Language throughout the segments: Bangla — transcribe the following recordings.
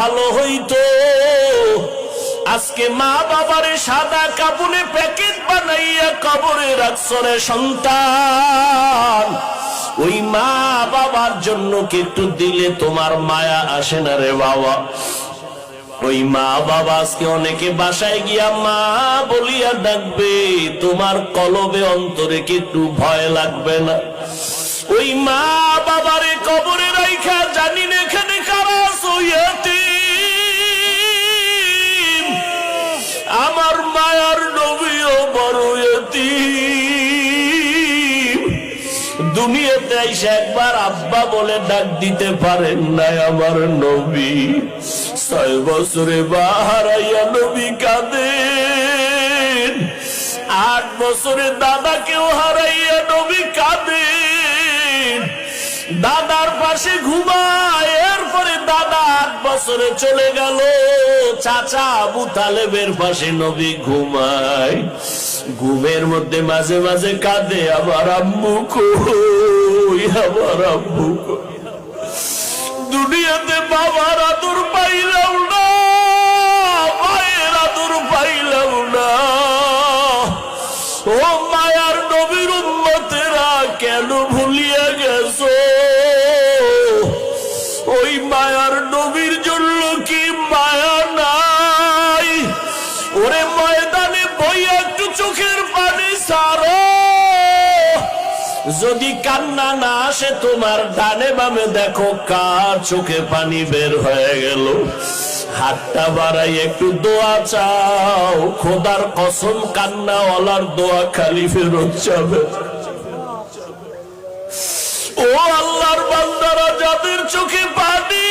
ভালো হইতো। আজকে মা বাবারে সাদা কাপড়ে প্যাকেট বানাইয়া কবরে রাখছো রে সন্তান। ওই মা বাবার জন্য কি একটু দিলে তোমার মায়া আসে না রে বাবা। ওই মা বাবা আজকে অনেকে বাসায় গিয়া মা বলিয়া ডাকবে, তোমার কলবে অন্তরে কি একটু ভয় লাগবে না। ওই মা বাবারে দুনিয়াতে এসে একবার আব্বা বলে ডাক দিতে পারেন আমার নবী। ছয় বছরে বাহারাইয়া নবী কাঁদেন। আট বছরে দাদাকেও হারাইয়া নবী কাঁদেন। দাদার পাশে ঘুমায়, এরপরে দাদা আট বছরে চলে গেল। চাচা আবু তালেবের পাশে নবী ঘুমায়। ঘুমের মধ্যে মাঝে মাঝে কাঁদে আবার আম্মু আবার আম্মু দুনিয়াতে বাবার আদর পাইলাম না, মায়ের আদর পাইলাম না। ও মায়ার নবীর উন্মতেরা কেন ভুলিয়া গেছো? ওই মায়ার নবীর যদি কান্না না আসে তোমার ডানে বামে, দেখো কার চোখে পানি বের হয়ে গেল। হাতটা বাড়াই একটু দোয়া চাও। খোদার কসম, কান্নাওয়ালার দোয়া খালি ফেরত যাবে। ও আল্লাহর বান্দারা, যাদের চোখে পানি,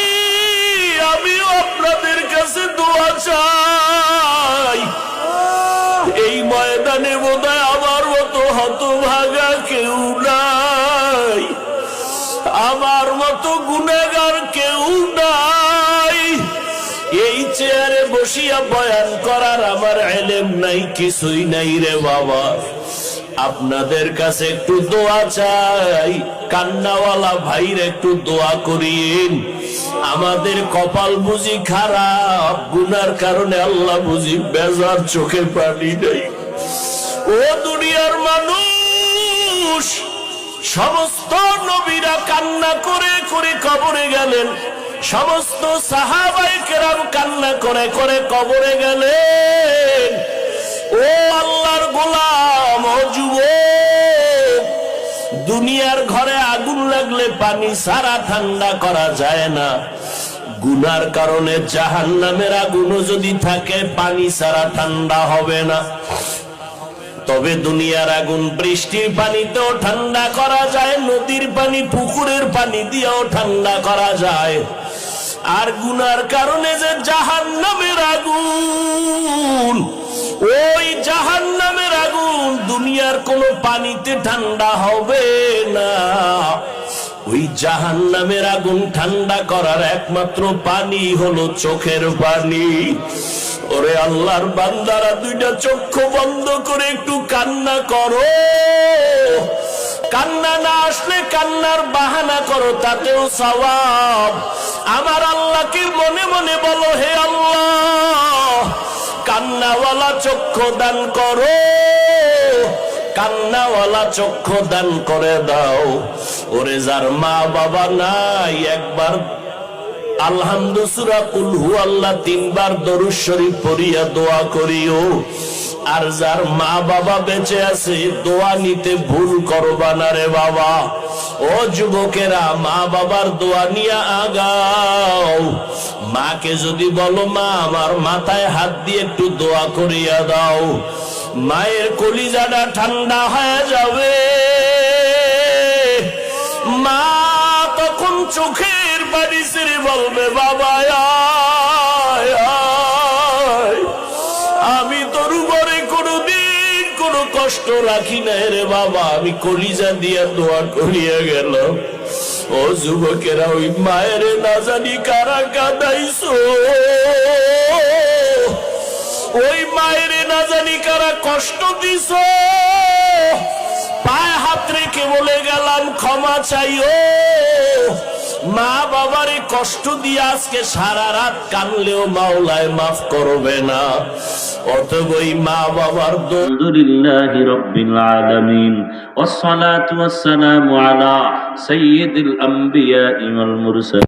আমিও আপনাদের কাছে দোয়া চাই। এই ময়দানে বোধহয় আমার মতো গুণাগার কেউ নাই। এই চেয়ারে বসিয়া বয়ান করার আমার এলেম নাই, কিছুই নাই রে বাবা। আপনাদের কাছে একটু দোয়া চাই, কান্নাওয়ালা ভাইর একটু দোয়া করিন আমাদের কপাল বুঝি খারাপ, গুনার কারণে আল্লাহ বুঝি বেজার চোখে পানি নেই ও দুনিয়ার মানুষ সমস্ত নবীরা কান্না করে করে কবরে গেলেন। সমস্ত সাহাবাই কেরাম কান্না করে করে কবরে গেলেন। ও আল্লাহর গোলাম যুবক, দুনিয়ার ঘরে আগুন লাগলে পানি সারা ঠান্ডা করা যায় না। গুনার কারণে জাহান নামের আগুনও যদি থাকে, পানি সারা ঠান্ডা হবে না। তবে দুনিয়ার আগুন বৃষ্টির পানিতেও ঠান্ডা করা যায়, নদীর পানি, পুকুরের পানি দিয়েও ঠান্ডা করা যায়। আর গুনার কারণে যে জাহান নামের আগুন, ওই জাহান নামের আগুন দুনিয়ার কোনো পানিতে ঠান্ডা হবে না। ওই জাহান নামের আগুন ঠান্ডা করার একমাত্র পানি হলো চোখের পানি। ওরে আল্লাহর বান্দারা, দুইটা চক্ষু বন্ধ করে একটু কান্না করো। কান্না না আসলে কান্নার বাহানা করো, তাতেও সওয়াব। আমার আল্লাহকে মনে মনে বলো, হে আল্লাহ, কান্নাওয়ালা চক্ষু দান করো। কান্নাওয়ালা চক্ষু দান করে দাও। ওরে যার মা বাবা নাই, একবার আলহামদুসুরা কুলহু আল্লাহ তিনবার দরুদ শরীফ পড়িয়া দোয়া করিও। আর যার মা বাবা বেঁচে আছে, দোয়া নিতে ভুল করবা না রে বাবা। ও যুবকেরা, মা বাবার দোয়া নিয়ে আগাও। মাকে যদি বলো, মা, আমার মাথায় হাত দিয়ে একটু দোয়া করিয়া দাও। মায়ের কলিজাটা ঠান্ডা হয়ে যাবে। মা চোখের বাড়ি ছেড়ে বলবে, বাবা। আমি তোর উপরে কোনোদিন কোনো কষ্ট রাখি না রে বাবা। আমি কলিজা দিয়া দোয়া করিয়া গেলাম। ও যুবকেরা, ওই মায়ের না জানি কারা কাদাইছো। ওই মায়ের না জানি কারা কষ্ট দিছ। পায়ে হাত রেখে বলে গেলাম, ক্ষমা চাইও। মা বাবারে কষ্ট দিয়ে আজকে সারা রাত কানলেও মাওলায় মাফ করবে না অতএব ওই মা বাবার দোষ الحمد لله رب العالمين والصلاة والسلام على سيد الأنبياء والمرسلين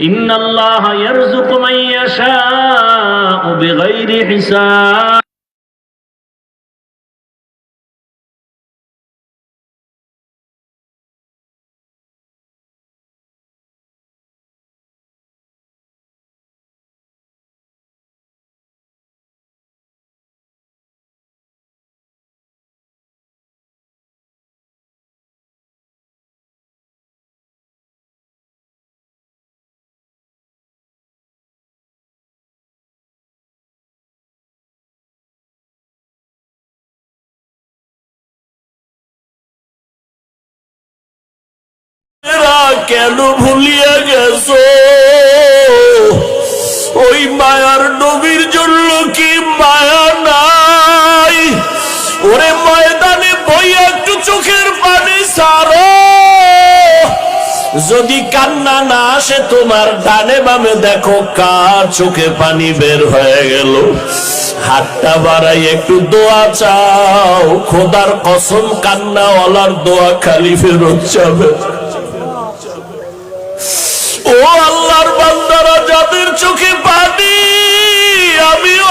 إن الله يرزق من يشاء بغير حساب. কেন ভুলিয়া গেছো? ওই মায়ার নবীর জন্য কি মায়া নাই? ওরে ময়দানে বইয়া একটু চোখের পানি সারো যদি কান্না না আসে তোমার ডানে বামে দেখো কার চোখে পানি বের হয়ে গেল। হাতটা বাড়াই একটু দোয়া চাও। খোদার কসম কান্নাওয়ালার দোয়া খালি ফেরত যাবে। ও আল্লাহর বান্দারা, যাদের চোখে পানি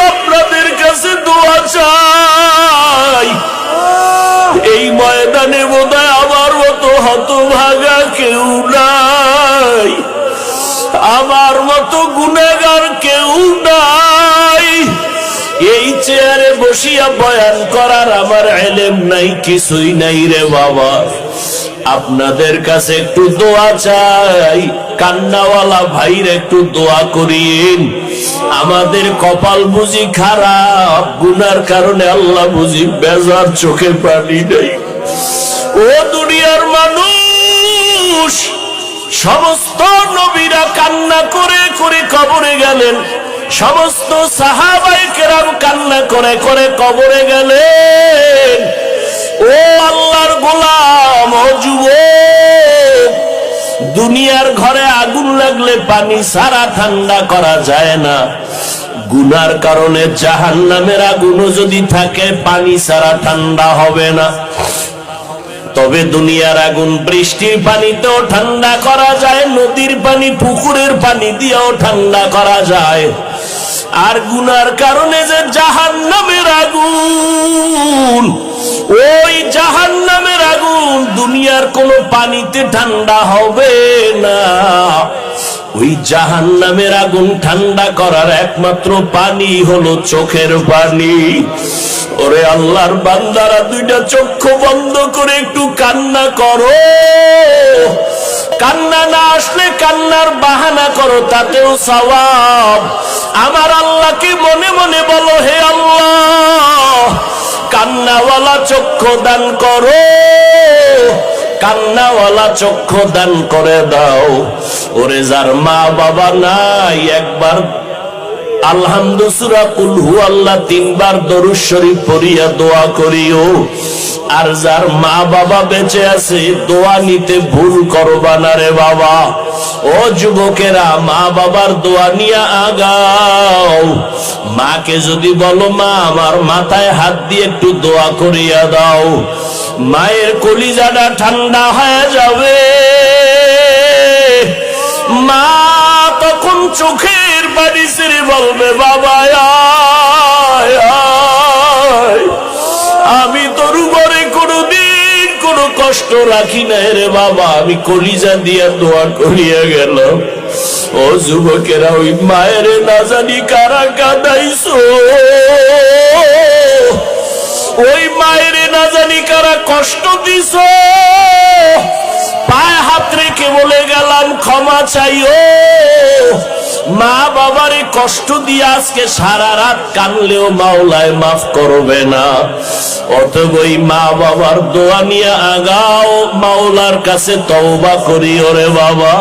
আপনাদের কাছে দোয়া চাই। এই ময়দানে বোধহয় আমার মতো হতভাগা কেউ নাই। আমার মতো কেউ নাই। এই চেয়ারে বসিয়া বয়ান করার আমার এলেম নাই, কিছুই নাই রে বাবা। আপনাদের কাছে একটু দোয়া চাই। কান্নাওয়ালা ভাইর একটু দোয়া করিন আমাদের কপাল বুঝি খারাপ, গুনার কারণে আল্লাহ বুঝি বেজার চোখে পানি নেই। ও দুনিয়ার মানুষ, সমস্ত নবীরা কান্না করে করে কবরে গেলেন। সমস্ত সাহাবাই কেরাম কান্না করে করে কবরে গেলেন। ও আল্লাহর গোলাম, ও দুনিয়ার ঘরে আগুন লাগলে পানি সারা ঠান্ডা করা যায় না। গুনার কারণে জাহান নামের আগুনও যদি থাকে, পানি সারা ঠান্ডা হবে না। তবে দুনিয়ার আগুন বৃষ্টির পানিতেও ঠান্ডা করা যায়, নদীর পানি, পুকুরের পানি দিয়েও ঠান্ডা করা যায়। আর গুনার কারণে যে জাহান নামের আগুন ওই জাহান নামের আগুন দুনিয়ার কোনো পানিতে ঠান্ডা হবে না। ওই জাহান নামের আগুন ঠান্ডা করার একমাত্র পানি হলো চোখের পানি। ওরে আল্লাহর বান্দারা, দুইটা চক্ষু বন্ধ করে একটু কান্না করো। কান্না না আসলে কান্নার বাহানা করো, তাতেও সওয়াব। আমার আল্লাহকে মনে মনে বলো, হে আল্লাহ কান্নাওয়ালা চক্ষু দান করো। কান্নাওয়ালা চক্ষু দান করে দাও। ওরে যার মা বাবা নাই, একবার আলহামদু সুরা কুলহু আল্লাহ তিনবার দোয়া করিও। আর যার মা বাবা বেঁচে আছে ভুল করবা না রে বাবা। যুবকেরা, মা বাবার দোয়া নিয়ে আগাও। মাকে যদি বলো, মা, আমার মাথায় হাত দিয়ে একটু দোয়া করিয়া দাও। মায়ের কলিজাটা ঠান্ডা হয়ে যাবে। মা তখন চোখের বাড়ি ছেড়ে বলবে, বাবা। আমি তোর উপরে কোনদিন কোনো কষ্ট রাখি না রে বাবা। আমি কলিজা দিয়া দোয়া করিয়া গেলাম। ও ও যুবকেরা, ওই মায়ের না জানি কারা কাদাইছো? ওই মায়ের না জানি কারা কষ্ট দিছ? পায়ে হাত রেখে বলে গেলাম, ক্ষমা চাইও। মা বাবারে কষ্ট দিয়ে আজকে সারা রাত কানলেও মাওলায় মাফ করবে না। অতএব ওই মা বাবার দোয়া নিয়ে আগাও, মাওলার কাছে তওবা করি ওরে বাবা।